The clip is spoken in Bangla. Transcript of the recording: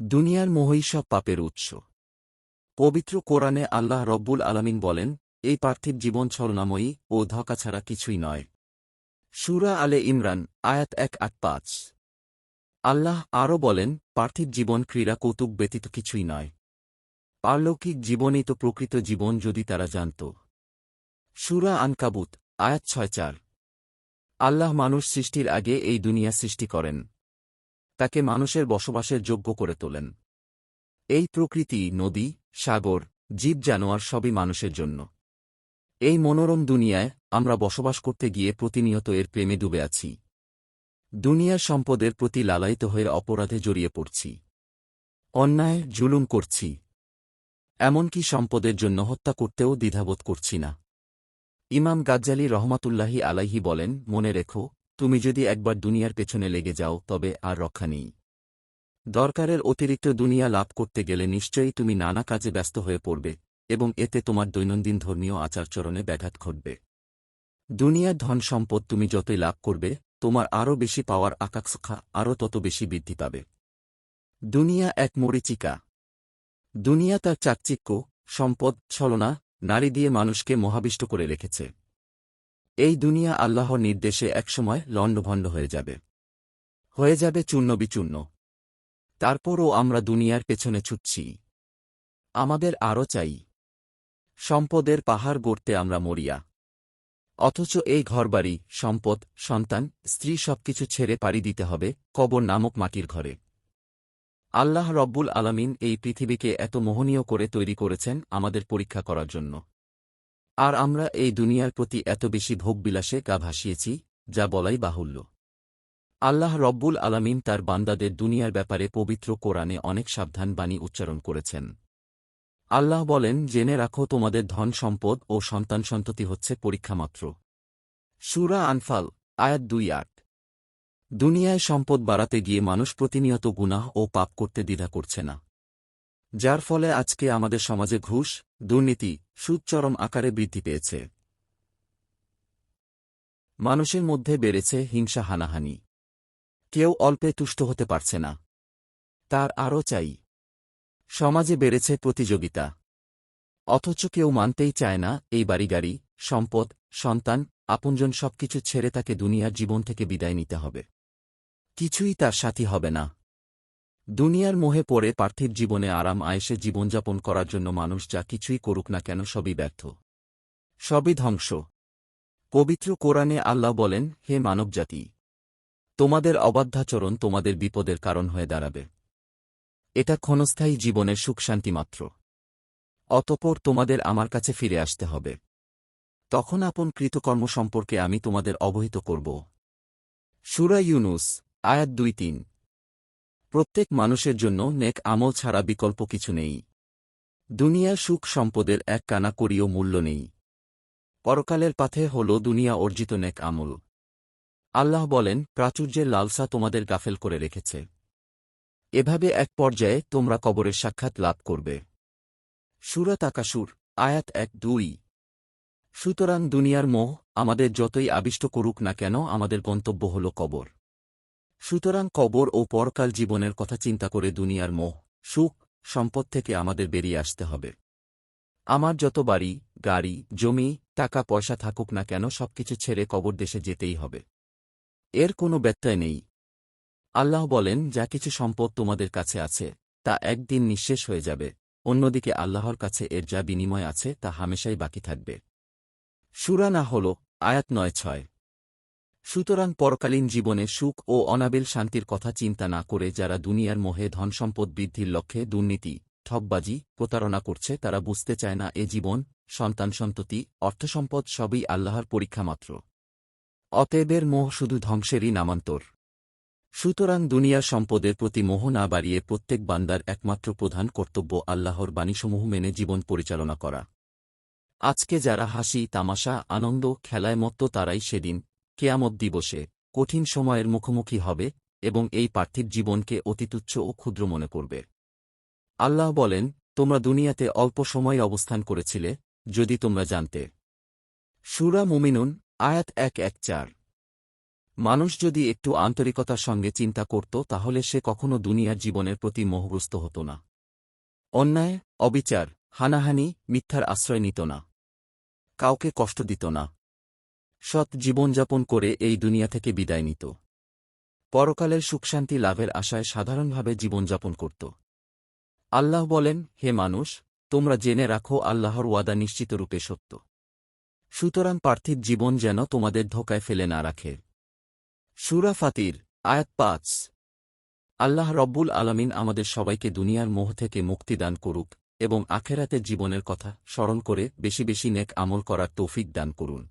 দুনিয়ার মোহই সব পাপের উৎস। পবিত্র কোরআনে আল্লাহ রব্বুল আলামিন বলেন, এই পার্থিব জীবন ছলনাময়ী ও ধকা ছাড়া কিছুই নয়। সুরা আলে ইমরান, আয়াত এক আট পাঁচ। আল্লাহ আরও বলেন, পার্থিব জীবন ক্রীড়া কৌতুক ব্যতীত কিছুই নয়। পারলৌকিক জীবনই তো প্রকৃত জীবন যদি তারা জানত। সুরা আনকাবুত, আয়াত ছয় চার। আল্লাহ মানুষ সৃষ্টির আগে এই দুনিয়া সৃষ্টি করেন। তাকে মানুষের বসবাসের যোগ্য করে তোলেন। এই প্রকৃতি, নদী, সাগর, জীব জানোয়ার সবই মানুষের জন্য। এই মনোরম দুনিয়ায় আমরা বসবাস করতে গিয়ে প্রতিনিয়ত এর প্রেমে ডুবে আছি। দুনিয়ার সম্পদের প্রতি লালায়িত হয়ে অপরাধে জড়িয়ে পড়ছি। অন্যায়, জুলুম করছি। এমনকি সম্পদের জন্য হত্যা করতেও দ্বিধাবোধ করছি না। ইমাম গাজ্জালি রহমাতুল্লাহি আলাইহি বলেন, মনে রেখো তুমি যদি একবার দুনিয়ার পেছনে লেগে যাও, তবে আর রক্ষা নেই। দরকারের অতিরিক্ত দুনিয়া লাভ করতে গেলে নিশ্চয়ই তুমি নানা কাজে ব্যস্ত হয়ে পড়বে, এবং এতে তোমার দৈনন্দিন ধর্মীয় আচারচরণে ব্যাঘাত ঘটবে। দুনিয়ার ধন সম্পদ তুমি যতই লাভ করবে, তোমার আরও বেশি পাওয়ার আকাঙ্ক্ষা আরও তত বেশি বৃদ্ধি পাবে। দুনিয়া এক মরিচিকা। দুনিয়া তার চাকচিক্য, সম্পদ, ছলনা, নারী দিয়ে মানুষকে মহাবিষ্ট করে রেখেছে। এই দুনিয়া আল্লাহর নির্দেশে একসময় লণ্ডভণ্ড হয়ে যাবে। হয়ে যাবে চূর্ণ বিচূর্ণ। তারপরও আমরা দুনিয়ার পেছনে ছুটছি। আমাদের আরও চাই। সম্পদের পাহাড় গড়তে আমরা মরিয়া। অথচ এই ঘরবাড়ি, সম্পদ, সন্তান, স্ত্রী সবকিছু ছেড়ে পাড়ি দিতে হবে কবর নামক মাটির ঘরে। আল্লাহ রব্বুল আলামিন এই পৃথিবীকে এত মোহনীয় করে তৈরি করেছেন আমাদের পরীক্ষা করার জন্য। আর আমরা এই দুনিয়ার প্রতি এত বেশি ভোগবিলাসে গা ভাসিয়েছি, যা বলাই বাহুল্য। আল্লাহ রব্বুল আলামিন তার বান্দাদের দুনিয়ার ব্যাপারে পবিত্র কোরআনে অনেক সাবধান বাণী উচ্চারণ করেছেন। আল্লাহ বলেন, জেনে রাখো, তোমাদের ধন সম্পদ ও সন্তান সন্ততি হচ্ছে পরীক্ষামাত্র। সুরা আনফাল, আয়াত দুই আট। দুনিয়ায় সম্পদ বাড়াতে গিয়ে মানুষ প্রতিনিয়ত গুনাহ ও পাপ করতে দ্বিধা করছে না। যার ফলে আজকে আমাদের সমাজে ঘুষ, দুর্নীতি সুদ চরম আকারে বৃদ্ধি পেয়েছে। মানুষের মধ্যে বেড়েছে হিংসা হানাহানি। কেউ অল্পে তুষ্ট হতে পারছে না। তার আরও চাই। সমাজে বেড়েছে প্রতিযোগিতা। অথচ কেউ মানতেই চায় না, এই বাড়িগাড়ি, সম্পদ, সন্তান, আপনজন সবকিছু ছেড়ে তাকে দুনিয়ার জীবন থেকে বিদায় নিতে হবে। কিছুই তার সাথী হবে না। দুনিয়ার মোহে পড়ে পার্থিব জীবনে আরাম আয়েসে জীবনযাপন করার জন্য মানুষ যা কিছুই করুক না কেন সবই ব্যর্থ। সবই ধ্বংস। পবিত্র কোরআনে আল্লাহ বলেন, হে মানবজাতি, তোমাদের অবাধ্যাচরণ তোমাদের বিপদের কারণ হয়ে দাঁড়াবে। এটা ক্ষণস্থায়ী জীবনের সুখ শান্তি মাত্র। অতপর তোমাদের আমার কাছে ফিরে আসতে হবে। তখন আপন কৃতকর্ম সম্পর্কে আমি তোমাদের অবহিত করব। সুরা ইউনুস, আয়াত দুই তিন। প্রত্যেক মানুষের জন্য নেক আমল ছাড়া বিকল্প কিছু নেই। দুনিয়ার সুখ সম্পদের এক কানা করিও মূল্য নেই। পরকালের পাথে হল দুনিয়া অর্জিত নেক আমল। আল্লাহ বলেন, প্রাচুর্যের লালসা তোমাদের গাফেল করে রেখেছে। এভাবে এক পর্যায়ে তোমরা কবরের সাক্ষাৎ লাভ করবে। সুরাত আকাশুর, আয়াত এক দুই। সুতরাং দুনিয়ার মোহ আমাদের যতই আবিষ্ট করুক না কেন আমাদের গন্তব্য হল কবর। সুতরাং কবর ও পরকাল জীবনের কথা চিন্তা করে দুনিয়ার মোহ, সুখ, সম্পদ থেকে আমাদের বেরিয়ে আসতে হবে। আমার যত বাড়ি, গাড়ি, জমি, টাকা, পয়সা থাকুক না কেন সবকিছু ছেড়ে কবর দেশে যেতেই হবে। এর কোনো ব্যত্যয় নেই। আল্লাহ বলেন, যা কিছু সম্পদ তোমাদের কাছে আছে, তা একদিন নিঃশেষ হয়ে যাবে। অন্যদিকে আল্লাহর কাছে এর যা বিনিময় আছে, তা হামেশাই বাকি থাকবে। সুরা না হল আয়াত নয় ছয়। সুতরাং পরকালীন জীবনে সুখ ও অনাবিল শান্তির কথা চিন্তা না করে যারা দুনিয়ার মোহে ধনসম্পদ বৃদ্ধির লক্ষ্যে দুর্নীতি ঠকবাজি প্রতারণা করছে, তারা বুঝতে চায় না, এ জীবন, সন্তান সন্ততি অর্থসম্পদ সবই আল্লাহর পরীক্ষা মাত্র। অতএবের মোহ শুধু ধ্বংসেরই নামান্তর। সুতরাং দুনিয়ার সম্পদের প্রতি মোহ না বাড়িয়ে প্রত্যেক বান্দার একমাত্র প্রধান কর্তব্য আল্লাহর বাণীসমূহ মেনে জীবন পরিচালনা করা। আজকে যারা হাসি, তামাশা, আনন্দ, খেলায় মত্ত তারাই সেদিন কেয়ামত দিবসে কঠিন সময়ের মুখোমুখি হবে এবং এই পার্থিব জীবনকে অতিতুচ্ছ ও ক্ষুদ্র মনে করবে। আল্লাহ বলেন, তোমরা দুনিয়াতে অল্প সময় অবস্থান করেছিলে, যদি তোমরা জানতে। সুরা মুমিনুন, আয়াত এক এক চার। মানুষ যদি একটু আন্তরিকতার সঙ্গে চিন্তা করত, তাহলে সে কখনো দুনিয়ার জীবনের প্রতি মোহগ্রস্ত হতো না। অন্যায়, অবিচার, হানাহানি, মিথ্যার আশ্রয় নিত না। কাউকে কষ্ট দিত না। সৎ জীবনযাপন করে এই দুনিয়া থেকে বিদায় নিত। পরকালের সুখশান্তি লাভের আশায় সাধারণভাবে জীবনযাপন করত। আল্লাহ বলেন, হে মানুষ, তোমরা জেনে রাখো আল্লাহর ওয়াদা নিশ্চিতরূপে সত্য। সুতরাং পার্থিব জীবন যেন তোমাদের ধোকায় ফেলে না রাখে। সুরা ফাতির, আয়াত পাঁচ। আল্লাহ রব্বুল আলামিন আমাদের সবাইকে দুনিয়ার মোহ থেকে মুক্তি দান করুক এবং আখেরাতের জীবনের কথা স্মরণ করে বেশি বেশি নেক আমল করার তৌফিক দান করুন।